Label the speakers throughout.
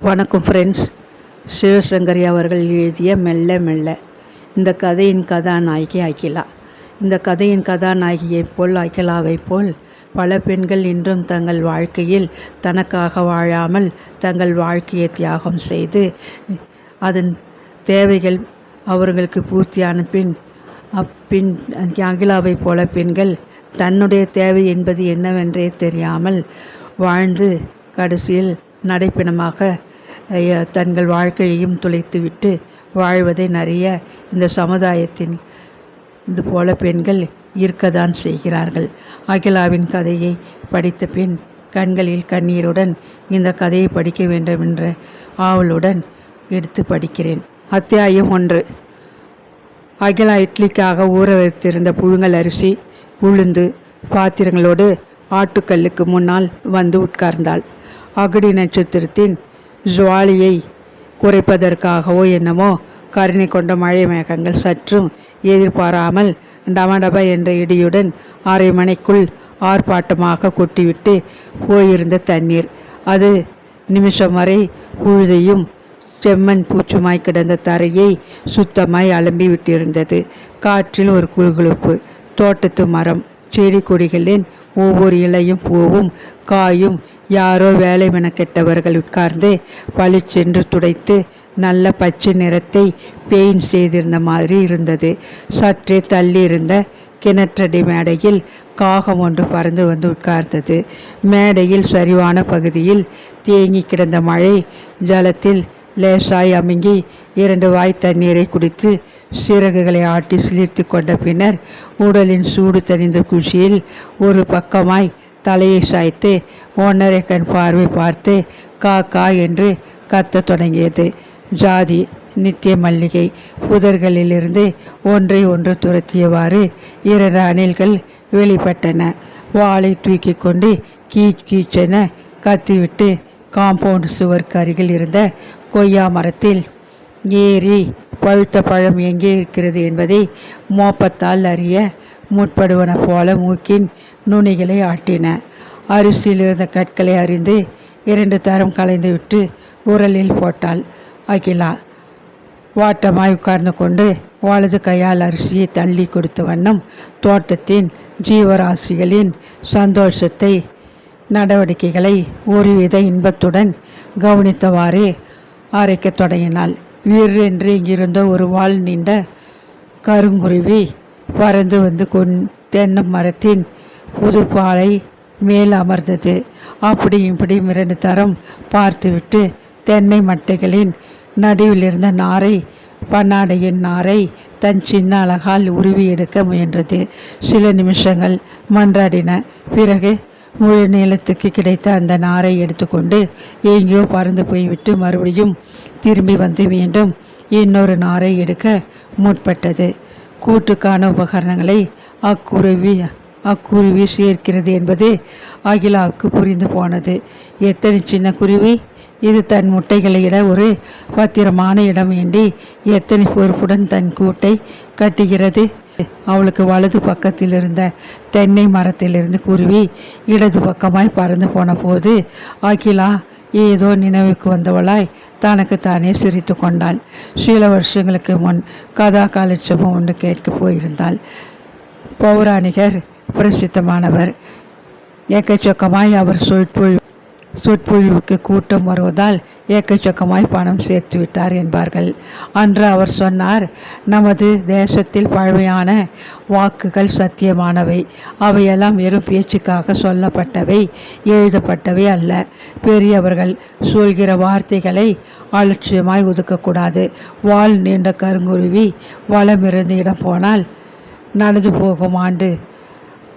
Speaker 1: வணக்கம் ஃப்ரெண்ட்ஸ் சிவசங்கரி அவர்கள் எழுதிய மெல்ல மெல்ல இந்த கதையின் கதாநாயகி அகிலா. இந்த கதையின் கதாநாயகியைப் போல் அகிலாவைப் போல் பல பெண்கள் இன்றும் தங்கள் வாழ்க்கையில் தனக்காக வாழாமல் தங்கள் வாழ்க்கையை தியாகம் செய்து அதன் தேவைகள் அவர்களுக்கு பூர்த்தியான பின் அப்பின் அகிலாவைப் போல பெண்கள் தன்னுடைய தேவை என்பது என்னவென்றே தெரியாமல் வாழ்ந்து கடைசியில் நடைப்பிணமாக தங்கள் வாழ்க்கையையும் துளைத்துவிட்டு வாழ்வதை நிறைய இந்த சமுதாயத்தின் இது போல பெண்கள் இருக்கத்தான் செய்கிறார்கள். அகிலாவின் கதையை படித்த பின் கண்களில் கண்ணீருடன் இந்த கதையை படிக்க வேண்டும் என்ற ஆவலுடன் எடுத்து படிக்கிறேன். அத்தியாயம் ஒன்று. அகிலா இட்லிக்காக ஊற வைத்திருந்த புழுங்கல் அரிசி உளுந்து பாத்திரங்களோடு ஆட்டுக்கல்லுக்கு முன்னால் வந்து உட்கார்ந்தாள். அகடி நட்சத்திரத்தின் ஜுவாலியை குறைப்பதற்காகவோ என்னமோ கருணை கொண்ட மழை மேகங்கள் சற்றும் எதிர்பாராமல் டமடப என்ற இடியுடன் அரை மணிக்குள் ஆர்ப்பாட்டமாக கொட்டிவிட்டு போயிருந்த தண்ணீர். அது நிமிஷம் வரை உழுதையும் செம்மண் பூச்சுமாய் கிடந்த தரையை சுத்தமாய் அலம்பி விட்டிருந்தது காற்றில் ஒரு குழுகுழுப்பு தோட்டத்து மரம் செடி கொடிகளின் ஒவ்வொரு இலையும் பூவும் காயும். யாரோ வேலை மெனக்கெட்டவர்கள் உட்கார்ந்து பளிச்சென்று துடைத்து நல்ல பச்சை நிறத்தை பெயிண்ட் செய்திருந்த மாதிரி இருந்தது. சற்றே தள்ளி இருந்த கிணற்றடி மேடையில் காகம் ஒன்று பறந்து வந்து உட்கார்ந்தது. மேடையில் சரிவான பகுதியில் தேங்கி கிடந்த மழை ஜலத்தில் லேசாய் அமுங்கி இரண்டு வாய் தண்ணீரை குடித்து சிறகுகளை ஆட்டி சிலிர்த்து கொண்ட பின்னர் உடலின் சூடு தணிந்த குஷியில் ஒரு பக்கமாய் தலையை சாய்த்து ஒன்றரை கண் பார்வை பார்த்து கா கா என்று கத்த தொடங்கியது. ஜாதி நித்திய மல்லிகை புதர்களிலிருந்து ஒன்றை ஒன்று துரத்தியவாறு இரண்டு அணில்கள் வெளிப்பட்டன. வாளை தூக்கி கொண்டு கீச் கீச்சென கத்திவிட்டு காம்பவுண்ட் சுவருக்கு அருகில் இருந்த கொய்யா மரத்தில் ஏறி பழுத்த பழம் எங்கே இருக்கிறது என்பதை மோப்பத்தால் அறிய முற்படுவன போல மூக்கின் நுனிகளை ஆட்டின. அரிசியில் இருந்த கற்களை அறிந்து இரண்டு தரம் கலைந்துவிட்டு உரலில் போட்டாள் அகிலா. வாட்டமாய் உட்கார்ந்து கொண்டு வலது கையால் அரிசியை தள்ளி கொடுத்த வண்ணம் தோட்டத்தின் ஜீவராசிகளின் சந்தோஷத்தை நடவடிக்கைகளை ஒருவித இன்பத்துடன் கவனித்தவாறே அரைக்கத் தொடங்கினாள். வீரென்று இங்கிருந்த ஒரு வால் நீண்ட கருங்குருவி பறந்து வந்து கொன் தென்னை மரத்தின் புதுப்பாலை மேல் அமர்ந்தது. அப்படி இப்படி இரண்டு தரம் பார்த்துவிட்டு தென்னை மட்டைகளின் நடுவில் இருந்த நாரை பன்னாடையின் நாரை தன் சின்ன அழகால் உருவி எடுக்க முயன்றது. சில நிமிஷங்கள் மன்றாடின. பிறகு முழு நீளத்துக்கு கிடைத்த அந்த நாரை எடுத்துக்கொண்டு எங்கேயோ பறந்து போய்விட்டு மறுபடியும் திரும்பி வந்து மீண்டும் இன்னொரு நாரை எடுக்க முற்பட்டது. கூட்டுக்கான உபகரணங்களை அக்குருவி அக்குருவி சேர்க்கிறது என்பது அகிலாவுக்கு புரிந்து போனது. எத்தனை சின்ன குருவி? இது தன் முட்டைகளை இட ஒரு பத்திரமான இடம் வேண்டி எத்தனை பொறுப்புடன் தன் கூட்டை கட்டுகிறது? அவளுக்கு வலது பக்கத்தில் இருந்த தென்னை மரத்திலிருந்து குருவி இடது பக்கமாய் பறந்து போன போது அகிலா ஏதோ நினைவுக்கு வந்தவளாய் தனக்கு தானே சிரித்து கொண்டாள். சில வருஷங்களுக்கு முன் கதா காலட்சமும் ஒன்று கேட்க போயிருந்தாள். பௌராணிகர் பிரசித்தமானவர். எக்கச்சக்கமாய் அவர் சொற்பொழி சொற்பொழிவுக்கு கூட்டம் வருவதால் ஏக்கச்சக்கமாய் பணம் சேர்த்து விட்டார் என்பார்கள். அன்று அவர் சொன்னார் நமது தேசத்தில் பழமையான வாக்குகள் சத்தியமானவை. அவையெல்லாம் வெறும் பேச்சுக்காக சொல்லப்பட்டவை எழுதப்பட்டவை அல்ல. பெரியவர்கள் சொல்கிற வார்த்தைகளை அலட்சியமாய் ஒதுக்கக்கூடாது. வால் நீண்ட கருங்குருவி வளமிருந்து இடம் போனால் நடந்து போகும் ஆண்டு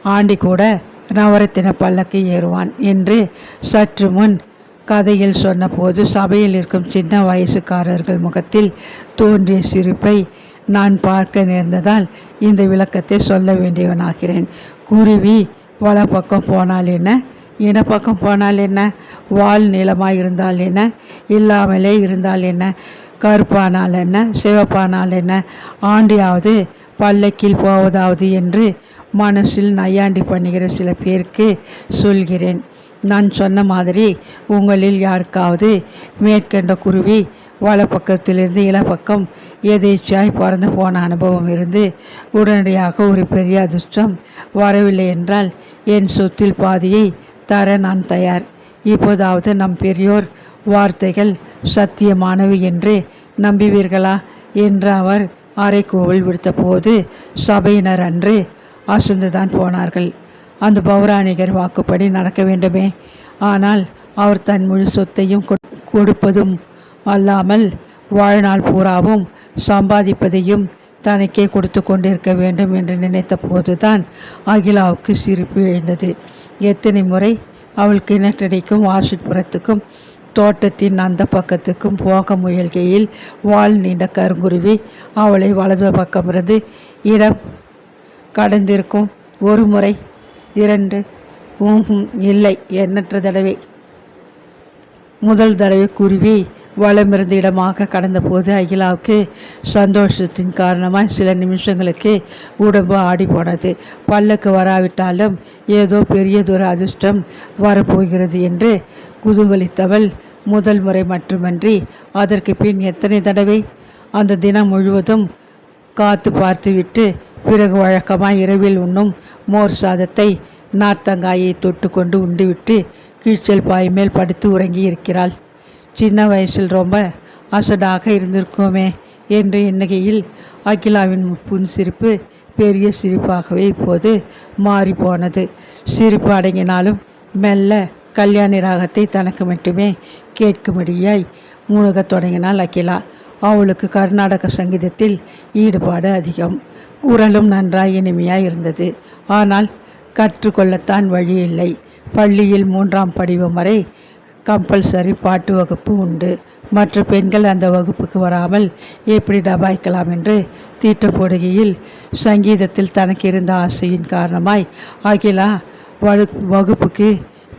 Speaker 1: ஆண்டி கூட நவரத்தின பல்லக்கு ஏறுவான் என்று சற்று முன் கதையில் சொன்னபோது சபையில் இருக்கும் சின்ன வயசுக்காரர்கள் முகத்தில் தோன்றிய சிரிப்பை நான் பார்க்க நேர்ந்ததால் இந்த விளக்கத்தை சொல்ல வேண்டியவனாகிறேன். குருவி வலப்பக்கம் பக்கம் போனால் என்ன? இடப்பக்கம் போனால் என்ன? வால் நீளமாக இருந்தால் என்ன? இல்லாமலே இருந்தால் என்ன? கருப்பானால் என்ன? சிவப்பானால் என்ன? ஆண்டியாவது பல்லக்கில் போவதாவது என்று மனசில் நையாண்டி பண்ணுகிற சில பேருக்கு சொல்கிறேன். நான் சொன்ன மாதிரி உங்களில் யாருக்காவது மேற்கண்ட குருவி வலப்பக்கத்திலிருந்து இலப்பக்கம் எதேச்சியாய் பறந்து போன அனுபவம் இருந்து உடனடியாக ஒரு பெரிய அதிர்ஷ்டம் வரவில்லை என்றால் என் சொத்தில் பாதியை தர நான் தயார். இப்போதாவது நம் பெரியோர் வார்த்தைகள் சத்தியமானவை என்று நம்புவீர்களா? என்று அவர் அறைக்கூவல் விடுத்தபோது சபையினர் அன்று அசந்துதான் போனார்கள். அந்த பௌராணிகர் வாக்குப்படி நடக்க வேண்டுமே. ஆனால் அவர் தன் முழு சொத்தையும் கொடுப்பதும் அல்லாமல் வாழ்நாள் பூராவும் சம்பாதிப்பதையும் தனக்கே கொடுத்து கொண்டிருக்க வேண்டும் என்று நினைத்த போதுதான் அகிலாவுக்கு சிரிப்பு எழுந்தது. எத்தனை முறை அவள் கிணற்றடிக்கும் வாசிப்புறத்துக்கும் தோட்டத்தின் அந்த பக்கத்துக்கும் போக முயல்கையில் வால் நீண்ட கருங்குருவி அவளை வலது பக்கமிருந்து இடம் கடந்திருக்கும். ஒரு முறை இரண்டு ஊஹும் இல்லை எண்ணற்ற தடவை. முதல் தடவை குருவி வலமிருந்த இடமாக கடந்தபோது அகிலாவுக்கு சந்தோஷத்தின் காரணமாக சில நிமிஷங்களுக்கு உடம்பு ஆடி போனது பல்லுக்கு வராவிட்டாலும் ஏதோ பெரியதொரு அதிர்ஷ்டம் வரப்போகிறது என்று குதூகலித்தவள் முதல் முறை மட்டுமன்றி அதற்கு பின் எத்தனை தடவை? அந்த தினம் முழுவதும் காத்து பார்த்துவிட்டு பிறகு வழக்கமாக இரவில் உண்ணும் மோர் சாதத்தை நார்த்தங்காயை தொட்டுக்கொண்டு உண்டுவிட்டு கீழ்ச்சல் பாய் மேல் படுத்து உறங்கி இருக்கிறாள் சின்ன வயசில் ரொம்ப அசடாக இருந்திருக்கோமே என்று எண்ணுகையில் அகிலாவின் புன் சிரிப்பு பெரிய சிரிப்பாகவே இப்போது மாறிப்போனது. சிரிப்பு அடங்கினாலும் மெல்ல கல்யாணி ராகத்தை தனக்கு மட்டுமே கேட்கும்படியாய் முழுகத் தொடங்கினாள் அகிலா. அவளுக்கு கர்நாடக சங்கீதத்தில் ஈடுபாடு அதிகம். குரலும் நன்றாய் இனிமையாய் இருந்தது. ஆனால் கற்றுக்கொள்ளத்தான் வழி இல்லை. பள்ளியில் மூன்றாம் படிவம் வரை கம்பல்சரி பாட்டு வகுப்பு உண்டு. மற்ற பெண்கள் அந்த வகுப்புக்கு வராமல் எப்படி டபாய்க்கலாம் என்று தீட்டம் போடுகையில் சங்கீதத்தில் தனக்கு இருந்த ஆசையின் காரணமாய் அகிலா வகுப்புக்கு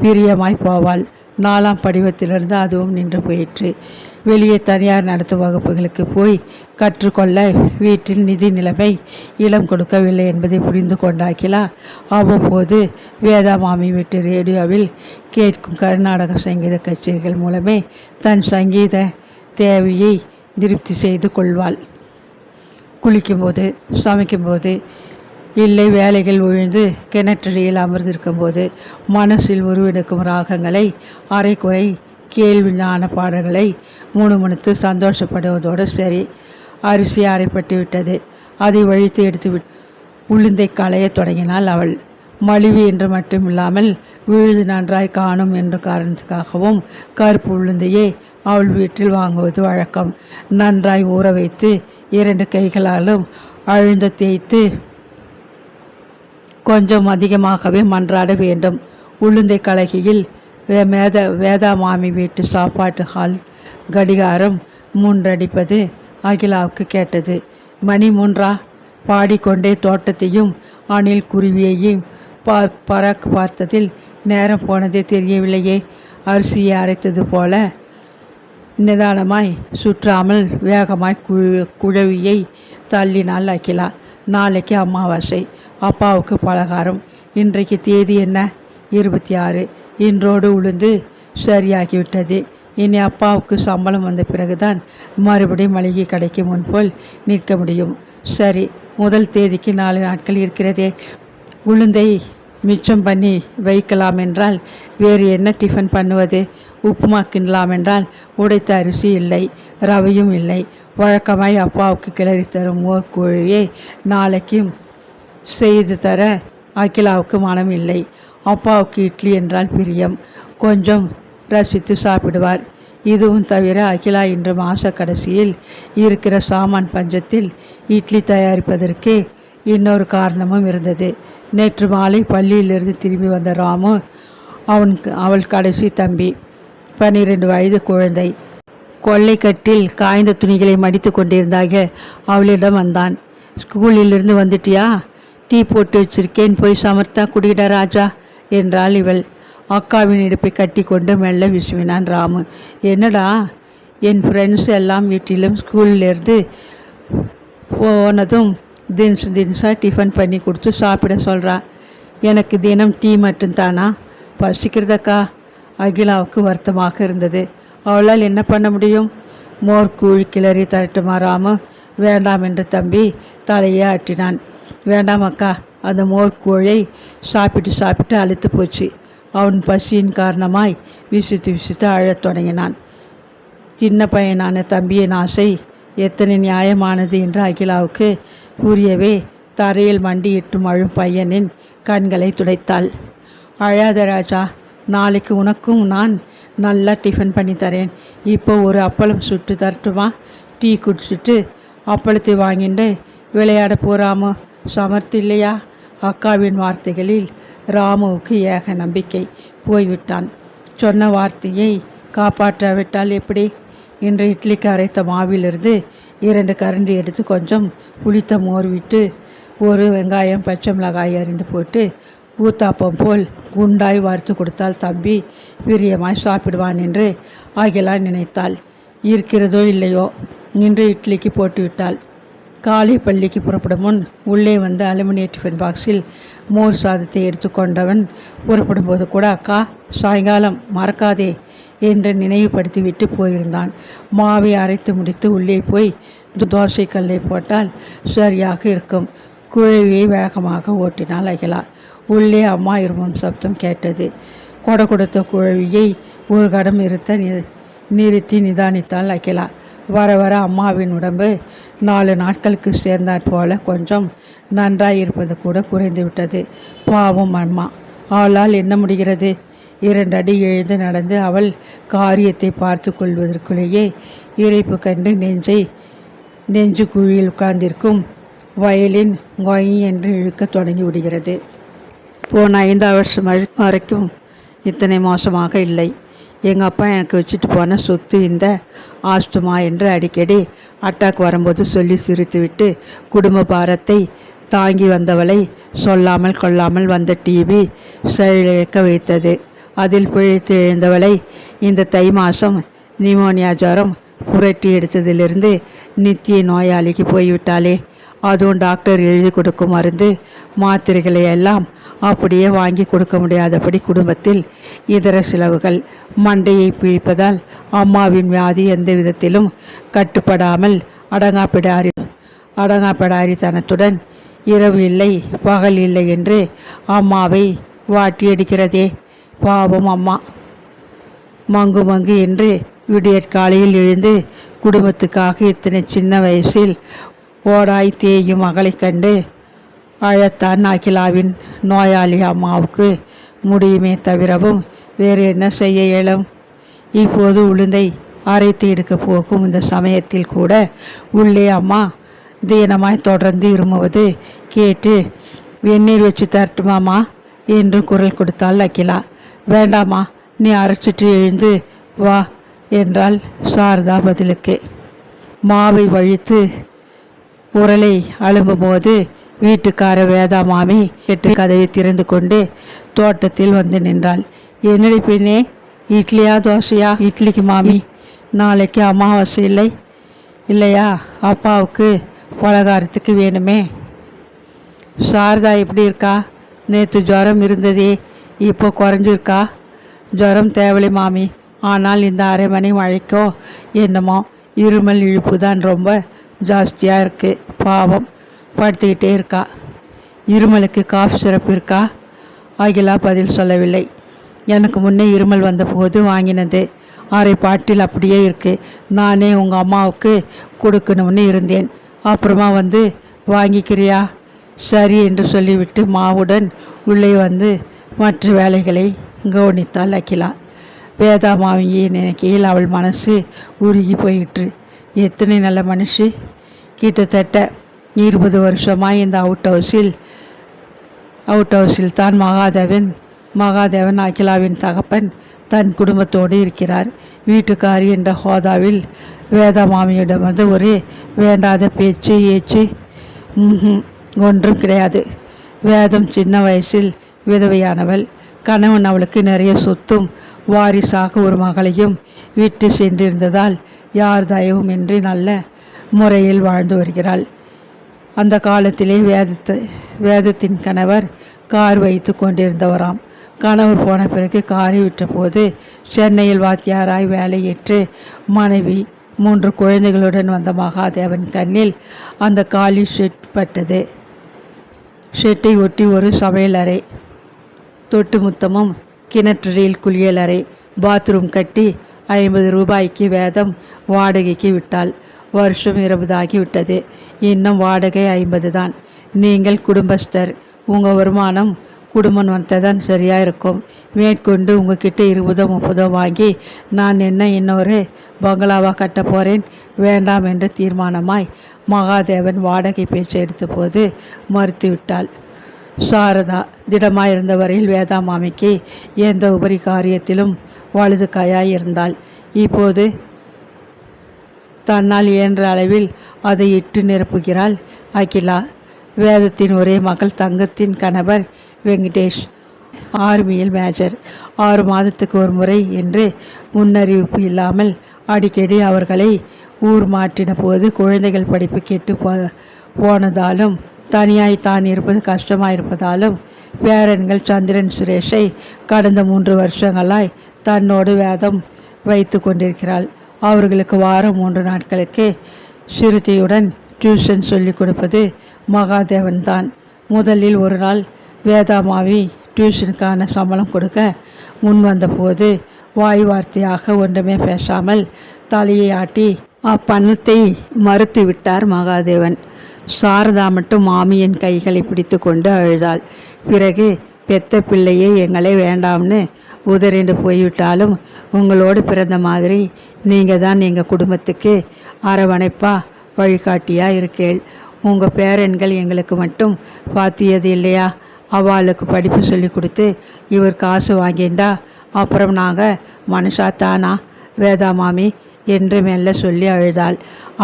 Speaker 1: பிரியமாய் போவாள். நாலாம் படிவத்திலிருந்து அதுவும் நின்று போயிற்று. வெளியே தனியார் நடத்தும் வகுப்புகளுக்கு போய் கற்றுக்கொள்ள வீட்டில் நிதி நிலைமை இளம் கொடுக்கவில்லை என்பதை புரிந்து கொண்ட அகிலா அவ்வப்போது வேதா மாமி வீட்டு ரேடியோவில் கேட்கும் கர்நாடக சங்கீத கச்சேரிகள் மூலமே தன் சங்கீத தேவையை திருப்தி செய்து கொள்வாள். குளிக்கும்போது சமைக்கும்போது இல்லை வேலைகள் ஒழிந்து கிணற்றடியில் அமர்ந்திருக்கும்போது மனசில் உருவெடுக்கும் ராகங்களை அரைக்குறை கேள்வி ஞான பாடல்களை முணுமுணுத்து சந்தோஷப்படுவதோடு சரி அரிசி அரைப்பட்டு விட்டது. அதை வழித்து எடுத்து விட் உளுந்தை களையத் தொடங்கினாள் அவள். மலிவு என்று மட்டுமில்லாமல் விழுது நன்றாய் காணும் என்ற காரணத்துக்காகவும் கருப்பு உளுந்தையே அவள் வீட்டில் வாங்குவது வழக்கம். நன்றாய் ஊற வைத்து இரண்டு கைகளாலும் அழுந்த தேய்த்து கொஞ்சம் அதிகமாகவே மன்றாட வேண்டும். உளுந்தை கலகையில் வே- மேத வேதா மாமி வீட்டு சாப்பாட்டு ஹால் கடிகாரம் மூன்றடிப்பது அகிலாவுக்கு கேட்டது. மணி மூன்றா? பாடிக்கொண்டே தோட்டத்தையும் அணில் குருவியையும் பா பறக்க பார்த்ததில் நேரம் போனதே தெரியவில்லையே. அரிசியை அரைத்தது போல நிதானமாய் சுற்றாமல் வேகமாய் குழு குழவியை தள்ளினாள் அகிலா. நாளைக்கு அமாவாசை. அப்பாவுக்கு பலகாரம். இன்றைக்கு தேதி என்ன? இருபத்தி ஆறு. இன்றோடு உளுந்து சரியாகிவிட்டது. இனி அப்பாவுக்கு சம்பளம் வந்த பிறகுதான் மறுபடியும் மளிகை கடைக்கு முன்போல் நிற்க முடியும். சரி முதல் தேதிக்கு நாலு நாட்கள் இருக்கிறதே. உளுந்தை மிச்சம் பண்ணி வைக்கலாம் என்றால் வேறு என்ன டிஃபன் பண்ணுவது? உப்புமா கிண்டலாம் என்றால் உடைத்த அரிசி இல்லை ரவையும் இல்லை. வழக்கமாய் அப்பாவுக்கு கிளறி தரும் மோர் கோழியை நாளைக்கும் செய்து தர அகிலாவுக்கு மனம் இல்லை. அப்பாவுக்கு இட்லி என்றால் பிரியம். கொஞ்சம் ரசித்து சாப்பிடுவார். இதுவும் தவிர அகிலா இன்று மாத கடைசியில் இருக்கிற சாமான் பஞ்சத்தில் இட்லி தயாரிப்பதற்கு இன்னொரு காரணமும் இருந்தது. நேற்று மாலை பள்ளியிலிருந்து திரும்பி வந்த ராமு அவனுக்கு அவள் கடைசி தம்பி பன்னிரெண்டு வயது குழந்தை. கொள்ளைக்கட்டில் காய்ந்த துணிகளை மடித்து கொண்டிருந்தாக அவளிடம் வந்தான். ஸ்கூலிலிருந்து வந்துட்டியா? டீ போட்டு வச்சிருக்கேன். போய் சமர்த்தா குடியிட ராஜா என்றாள் இவள். அக்காவின் இடுப்பை கட்டி கொண்டு மெல்ல விசுவினான் ராமு. என்னடா? என் ஃப்ரெண்ட்ஸ் எல்லாம் வீட்டிலும் ஸ்கூல்லேருந்து போனதும் தின்ஸ் தின்ஸாக டிஃபன் பண்ணி கொடுத்து சாப்பிட சொல்கிறா எனக்கு தினம் டீ மட்டும்தானா? பசிக்கிறதக்கா? அகிலாவுக்கு வருத்தமாக இருந்தது. அவளால் என்ன பண்ண முடியும்? மோர் கூழ் கிளறி தரட்டுமா ராமு? வேண்டாம் என்று தம்பி தலையே ஆட்டினான். வேண்டாம் அக்கா அந்த மோர் சாப்பிட்டு சாப்பிட்டு அழுத்து போச்சு. அவன் பசியின் காரணமாய் விசித்து விசித்து அழத் தொடங்கினான். சின்ன பையனான தம்பியின் ஆசை எத்தனை நியாயமானது என்று அகிலாவுக்கு கூறியவே தரையில் மண்டியிட்டு அழும் பையனின் கண்களை துடைத்தாள். அழாத ராஜா நாளைக்கு உனக்கும் நான் நல்லா டிஃபன் பண்ணி தரேன். இப்போ ஒரு அப்பளம் சுட்டு தரட்டுமா? டீ குடிச்சிட்டு அப்பளத்தை வாங்கிட்டு விளையாட போகிறாமோ சமர்த்தில்லையா? அக்காவின் வார்த்தைகளில் ராமுவுக்கு ஏக நம்பிக்கை போய்விட்டான். சொன்ன வார்த்தையை காப்பாற்றாவிட்டால் எப்படி? இன்று இட்லிக்கு அரைத்த மாவிலிருந்து இரண்டு கரண்டி எடுத்து கொஞ்சம் புளித்த மோர் விட்டு ஒரு வெங்காயம் பச்சை மிளகாய் அரிந்து போட்டு ஊத்தாப்பம் போல் குண்டாய் வறுத்து கொடுத்தால் தம்பி பிரியமாய் சாப்பிடுவான் என்று ஆகிலா நினைத்தாள். இருக்கிறதோ இல்லையோ? நின்று இட்லிக்கு போட்டுவிட்டாள். காலை பள்ளிக்கு புறப்படும் முன் உள்ளே வந்த அலுமினிய டிஃபன் பாக்ஸில் மோர் சாதத்தை எடுத்துக்கொண்டவன் புறப்படும்போது கூட அக்கா சாயங்காலம் மறக்காதே என்று நினைவுபடுத்திவிட்டு போயிருந்தான். மாவை அரைத்து முடித்து உள்ளே போய் தோசை கல்லை போட்டால் சரியாக இருக்கும். குழவியை வேகமாக ஓட்டினாள் அகிலா உள்ளே அம்மா இருமும் சப்தம் கேட்டது. கொடை கொடுத்த குழவியை ஒரு கடம் இருத்த நிறுத்தி நிதானித்தாள் அகிலா வர வர அம்மாவின் உடம்பு நாலு நாட்களுக்கு சேர்ந்தாற் போல கொஞ்சம் நன்றாய் இருப்பது கூட குறைந்து விட்டது. பாவம் அம்மா. ஆளால் என்ன முடிகிறது? இரண்டு அடி எழுந்து நடந்து அவள் காரியத்தை பார்த்து கொள்வதற்குள்ளேயே இறைப்பு கண்டு நெஞ்சை நெஞ்சு குழியில் உட்கார்ந்திருக்கும் வயலின் கொய் என்று இழுக்க தொடங்கி விடுகிறது. போன ஐந்து வருஷம் வரைக்கும் இத்தனை மோசமாக இல்லை. எங்கள் அப்பா எனக்கு வச்சுட்டு போன சொத்து இந்த ஆஸ்துமா என்று அடிக்கடி அட்டாக் வரும்போது சொல்லி சிரித்துவிட்டு குடும்ப பாரத்தை தாங்கி வந்தவளை சொல்லாமல் கொள்ளாமல் வந்த டிவி செயலிழக்க வைத்தது. அதில் பிழைத்து எழுந்தவளை இந்த தை மாதம் நிமோனியா ஜுரம் புரட்டி எடுத்ததிலிருந்து நித்திய நோயாளிக்கு போய்விட்டாளே. அதுவும் டாக்டர் எழுதி கொடுக்கும் மருந்து மாத்திரைகளை எல்லாம் அப்படியே வாங்கி கொடுக்க முடியாதபடி குடும்பத்தில் இதர செலவுகள் மண்டையை பிழிப்பதால் அம்மாவின் வியாதி எந்த விதத்திலும் கட்டுப்படாமல் அடங்காப்பிடாரி அடங்காப்பிடாரித்தனத்துடன் இரவு இல்லை பகல் இல்லை என்று அம்மாவை வாட்டி அடிக்கிறதே பாவம் அம்மா. மங்கு மங்கு என்று விடியற்காலையில் எழுந்து குடும்பத்துக்காக இத்தனை சின்ன வயசில் ஓடாய் தேயும் மகளைக் கண்டு அழத்தான் அகிலாவின் நோயாளி அம்மாவுக்கு முடியுமே தவிரவும் வேறு என்ன செய்ய இயலும்? இப்போது உளுந்தை அரைத்து எடுக்க போகும் இந்த சமயத்தில் கூட உள்ளே அம்மா தீனமாய் தொடர்ந்து இருமுவது கேட்டு வெந்நீர் வச்சு தரட்டுமாமா என்று குரல் கொடுத்தாள் அகிலா. வேண்டாமா நீ அரைச்சிட்டு எழுந்து வா என்றாள் சாரதா பதிலுக்கு. மாவை வழித்து உரலை அழும்பும்போது வீட்டுக்கார வேதா மாமி கெட்டு கதவை திறந்து கொண்டு தோட்டத்தில் வந்து நின்றாள். என்னடி பின்னே இட்லியா தோசையா? இட்லிக்கு மாமி. நாளைக்கு அமாவாசை இல்லை. இல்லையா? அப்பாவுக்கு பலகாரத்துக்கு வேணுமே. சாரதா எப்படி இருக்கா? நேற்று ஜுரம் இருந்ததே இப்போ குறைஞ்சிருக்கா? ஜுரம் தேவலை மாமி. ஆனால் இந்த அரை மணி மழைக்கோ என்னமோ இருமல் இழுப்பு தான் ரொம்ப ஜாஸ்தியாக இருக்குது பாவம். படுத்துக்கிட்டே இருக்கா. இருமலுக்கு காஃப் சிறப்பு இருக்கா? ஆகிலா பதில் சொல்லவில்லை. எனக்கு முன்னே இருமல் வந்தபோது வாங்கினது. அரை பாட்டில் அப்படியே இருக்குது நானே உங்கள் அம்மாவுக்கு கொடுக்கணும்னு இருந்தேன். அப்புறமா வந்து வாங்கிக்கிறியா? சரி என்று சொல்லிவிட்டு மாவுடன் உள்ளே வந்து மற்ற வேலைகளை கவனித்தாள் அகிலா. வேதா மாவியை நினைக்கையில் அவள் மனசு உருகி போயிற்று. எத்தனை நல்ல மனுஷி. கிட்டத்தட்ட இருபது வருஷமாக இந்த அவுட் ஹவுஸில் அவுட் ஹவுஸில் தான் மகாதேவன் மகாதேவன் அகிலாவின் தகப்பன் தன் குடும்பத்தோடு இருக்கிறார். வீட்டுக்காரி என்ற ஹோதாவில் வேதமாமியிடம் வந்து ஒரு வேண்டாத பேச்சு ஏச்சு ஒன்றும் கிடையாது. வேதம் சின்ன வயசில் விதவையானவள். கணவன் அவளுக்கு நிறைய சொத்தும் வாரிசாக ஒரு மகளையும் விட்டு சென்றிருந்ததால் யார் தயவும் இன்றி நல்ல முறையில் வாழ்ந்து வருகிறாள். அந்த காலத்திலே வேதத்தை வேதத்தின் கணவர் கார் வைத்து கொண்டிருந்தவராம். கணவர் போன பிறகு காரை விட்டபோது சென்னையில் வாத்தியாராய் வேலையேற்று மனைவி மூன்று குழந்தைகளுடன் வந்த மகாதேவன் கண்ணில் அந்த காலி ஷெட் பட்டது. ஷெட்டை ஒட்டி ஒரு சமையலறை தொட்டு முத்தமும் கிணற்றடியில் குளியலறை பாத்ரூம் கட்டி ஐம்பது ரூபாய்க்கு வேதம் வாடகைக்கு விட்டாள். வருஷம் இருபதாகிவிட்டது இன்னும் வாடகை ஐம்பது தான் நீங்கள் குடும்பஸ்தர் உங்கள் வருமானம் குடும்பம் வந்ததான் சரியாக இருக்கும் மேற்கொண்டு உங்ககிட்ட இருபதோ முப்பதோ வாங்கி நான் என்ன இன்னொரு பங்களாவாக கட்ட போகிறேன் வேண்டாம் என்று தீர்மானமாய் மகாதேவன் வாடகை பேச்சு எடுத்தபோது மறுத்துவிட்டாள். சாரதா திடமாயிருந்த வரையில் வேதா மாமிக்கு எந்த உபரி காரியத்திலும் வலது கையாய் இருந்தாள். இப்போது தன்னால் இயன்ற அளவில் அதை இட்டு நிரப்புகிறாள் அகிலா. வேதத்தின் ஒரே மகள் தங்கத்தின் கணவர் வெங்கடேஷ் ஆர்மியில் மேஜர் ஆறு மாதத்துக்கு ஒரு முறை என்று முன்னறிவிப்பு இல்லாமல் அடிக்கடி அவர்களை ஊர் மாற்றின போது குழந்தைகள் படிப்பு கெட்டு போ போனதாலும் தனியாய் தான் இருப்பது கஷ்டமாயிருப்பதாலும் பேரன்கள் சந்திரன் சுரேஷை கடந்த மூன்று வருஷங்களாய் தன்னோடு வேதம் வைத்து கொண்டிருக்கிறாள். அவர்களுக்கு வாரம் மூன்று நாட்களுக்கு சிறுத்தையுடன் டியூஷன் சொல்லிக் கொடுப்பது மகாதேவன் தான் முதலில் ஒரு நாள் வேதாமாவி டியூஷனுக்கான சம்பளம் கொடுக்க முன் வந்தபோது வாய் வார்த்தையாக ஒன்றுமே பேசாமல் தலையை ஆட்டி அப்பணத்தை மறுத்து விட்டார் மகாதேவன். சாரதா மட்டும் மாமியின் கைகளை பிடித்து கொண்டு அழுதாள். பிறகு பெத்த பிள்ளையே எங்களை வேண்டாம்னு உதறிண்டு போய்விட்டாலும் உங்களோடு பிறந்த மாதிரி நீங்கள் தான் எங்கள் குடும்பத்துக்கு அரவணைப்பா வழிகாட்டியாக இருக்கேள். உங்கள் பேரன்கள் எங்களுக்கு மட்டும் பாத்தியது இல்லையா? அவளுக்கு படிப்பு சொல்லி கொடுத்து இவர் காசு வாங்கிண்டா? அப்புறம் நாங்கள் மனுஷா தானா? வேதா மாமி என்று மெல்ல சொல்லி அழுதாள்.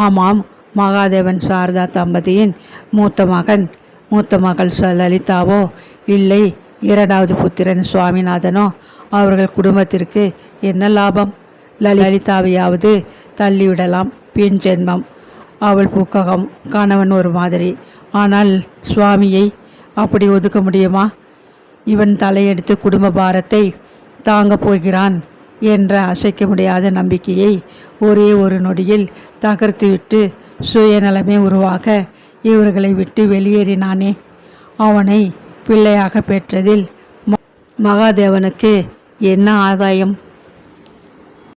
Speaker 1: ஆமாம் மகாதேவன் சாரதா தம்பதியின் மூத்த மகன். மூத்த மகள் ச லலிதாவோ இல்லை இரண்டாவது புத்திரன் சுவாமிநாதனோ அவர்கள் குடும்பத்திற்கு என்ன லாபம்? லலிதாவையாவது தள்ளிவிடலாம். பின் ஜென்மம். அவள் புக்ககம் கணவன் ஒரு மாதிரி. ஆனால் சுவாமியை அப்படி ஒதுக்க முடியுமா? இவன் தலையெடுத்து குடும்ப பாரத்தை தாங்கப் போகிறான் என்ற அசைக்க முடியாத நம்பிக்கையை ஒரே ஒரு நொடியில் தகர்த்துவிட்டு சுயநலமே உருவாக இவர்களை விட்டு வெளியேறினானே. அவனை பிள்ளையாக பெற்றதில் மகாதேவனுக்கு என்ன ஆதாயம்?